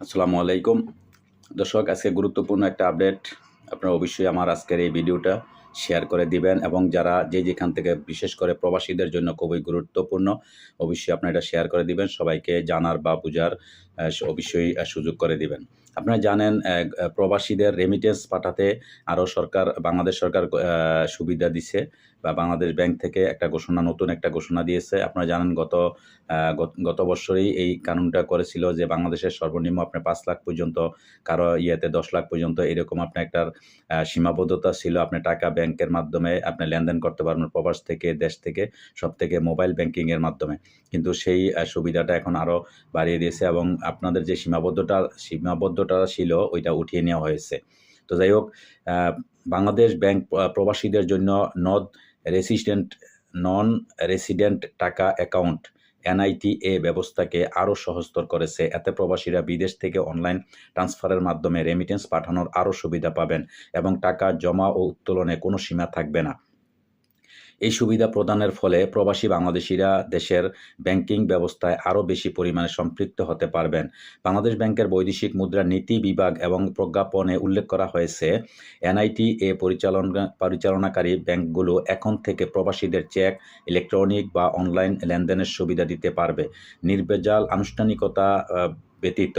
আসসালামু আলাইকুম। দর্শক আজকে গুরুত্বপূর্ণ একটা আপডেট আপনারা অবশ্যই আমার আজকের এই ভিডিওটা শেয়ার করে দিবেন এবং যারা যে যেখান থেকে বিশেষ করে প্রবাসীদের জন্য খুবই গুরুত্বপূর্ণ, অবশ্যই আপনারা এটা শেয়ার করে দিবেন, সবাইকে জানার বা বোঝার অবশ্যই সুযোগ করে দিবেন। আপনারা জানেন প্রবাসীদের রেমিটেন্স পাঠাতে আরও সরকার, বাংলাদেশ সরকার সুবিধা দিছে বা বাংলাদেশ ব্যাংক থেকে একটা ঘোষণা, নতুন একটা ঘোষণা দিয়েছে। আপনারা জানেন, গত গত- বছরেই এই কানুনটা করেছিল যে বাংলাদেশের সর্বনিম্ন আপনার পাঁচ লাখ পর্যন্ত, কারও ইয়েতে দশ লাখ পর্যন্ত এরকম আপনার একটা সীমাবদ্ধতা ছিল আপনি টাকা ব্যাংকের মাধ্যমে আপনি লেনদেন করতে পারবেন প্রবাস থেকে, দেশ থেকে, সব থেকে মোবাইল ব্যাংকিংয়ের মাধ্যমে। কিন্তু সেই সুবিধাটা এখন আরও বাড়িয়ে দিয়েছে এবং আপনাদের যে সীমাবদ্ধতা সীমাবদ্ধতা ছিল ওইটা উঠিয়ে নেওয়া হয়েছে। তো যাই হোক বাংলাদেশ ব্যাংক প্রবাসীদের জন্য নদ রেসিডেন্ট নন রেসিডেন্ট টাকা অ্যাকাউন্ট এনআইটিএ ব্যবস্থাকে আরও সহজতর করেছে। এতে প্রবাসীরা বিদেশ থেকে অনলাইন ট্রান্সফারের মাধ্যমে রেমিটেন্স পাঠানোর আরও সুবিধা পাবেন এবং টাকা জমা ও উত্তোলনে কোনো সীমা থাকবে না। এই সুবিধা প্রদানের ফলে প্রবাসী বাংলাদেশিরা দেশের ব্যাংকিং ব্যবস্থায় আরও বেশি পরিমাণে সম্পৃক্ত হতে পারবেন। বাংলাদেশ ব্যাংকের বৈদেশিক মুদ্রা নীতি বিভাগ এবং প্রজ্ঞাপনে উল্লেখ করা হয়েছে, এনআইটি এ পরিচালনা, পরিচালনাকারী ব্যাংকগুলো এখন থেকে প্রবাসীদের চেক, ইলেকট্রনিক বা অনলাইন লেনদেনের সুবিধা দিতে পারবে। নির্ভেজাল আনুষ্ঠানিকতা ব্যতীত।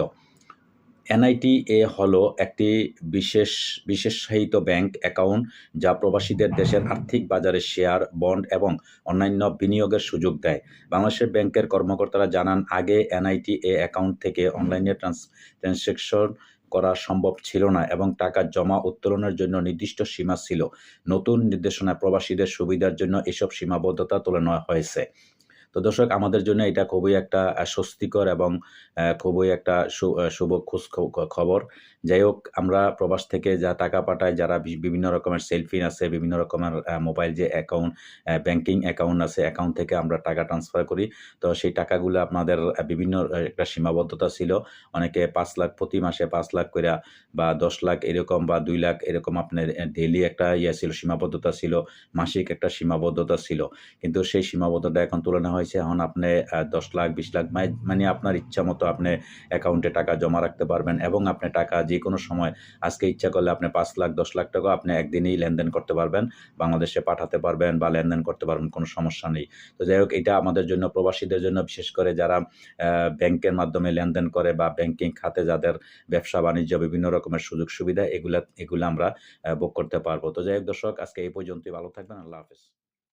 এনআইটি এ হলো একটি বিশেষ, বিশেষায়িত ব্যাংক অ্যাকাউন্ট যা প্রবাসীদের দেশের আর্থিক বাজারে শেয়ার, বন্ড এবং অন্যান্য বিনিয়োগের সুযোগ দেয়। বাংলাদেশের ব্যাংকের কর্মকর্তারা জানান, আগে এনআইটি এ অ্যাকাউন্ট থেকে অনলাইনে ট্রান্স ট্রানজ্যাকশন করা সম্ভব ছিল না এবং টাকা জমা উত্তোলনের জন্য নির্দিষ্ট সীমা ছিল। নতুন নির্দেশনায় প্রবাসীদের সুবিধার জন্য এসব সীমাবদ্ধতা তুলে নেওয়া হয়েছে। তো দর্শক, আমাদের জন্য এটা খুবই একটা স্বস্তিকর এবং খুবই একটা শুভ খোঁজ খ- খবর। যাই হোক, আমরা প্রবাস থেকে যা টাকা পাঠাই, যারা বিভিন্ন রকমের সেলফিন আছে, বিভিন্ন রকমের মোবাইল যে অ্যাকাউন্ট ব্যাংকিং অ্যাকাউন্ট আছে অ্যাকাউন্ট থেকে আমরা টাকা ট্রান্সফার করি। তো সেই টাকাগুলো আপনাদের বিভিন্ন একটা সীমাবদ্ধতা ছিল। অনেকে পাঁচ লাখ প্রতি মাসে পাঁচ লাখ করে বা দশ লাখ এরকম বা দুই লাখ এরকম আপনার ডেলি একটা ইয়ে ছিল, সীমাবদ্ধতা ছিল, মাসিক একটা সীমাবদ্ধতা ছিল। কিন্তু সেই সীমাবদ্ধতা এখন তুলে নেওয়া হয়েছে, এখন আপনি দশ লাখ, বিশ লাখ, মানে- মানে আপনার ইচ্ছা মতো আপনি অ্যাকাউন্টে টাকা জমা রাখতে পারবেন এবং আপনি টাকা যে কোনো সময়, আজকে ইচ্ছা করলে আপনি পাঁচ লাখ, দশ লাখ টাকা আপনি একদিনেই লেনদেন করতে পারবেন, বাংলাদেশে পাঠাতে পারবেন বা লেনদেন করতে পারবেন, কোনো সমস্যা নেই। তো যাই হোক, এটা আমাদের জন্য, প্রবাসীদের জন্য, বিশেষ করে যারা ব্যাংকের মাধ্যমে লেনদেন করে বা ব্যাংকিং খাতে যাদের ব্যবসা, বাণিজ্য, বিভিন্ন রকমের সুযোগ সুবিধা, এগুলা, এগুলো আমরা ভোগ করতে পারব। তো যাই হোক দর্শক, আজকে এই পর্যন্তই, ভালো থাকবেন, আল্লাহ হাফেজ।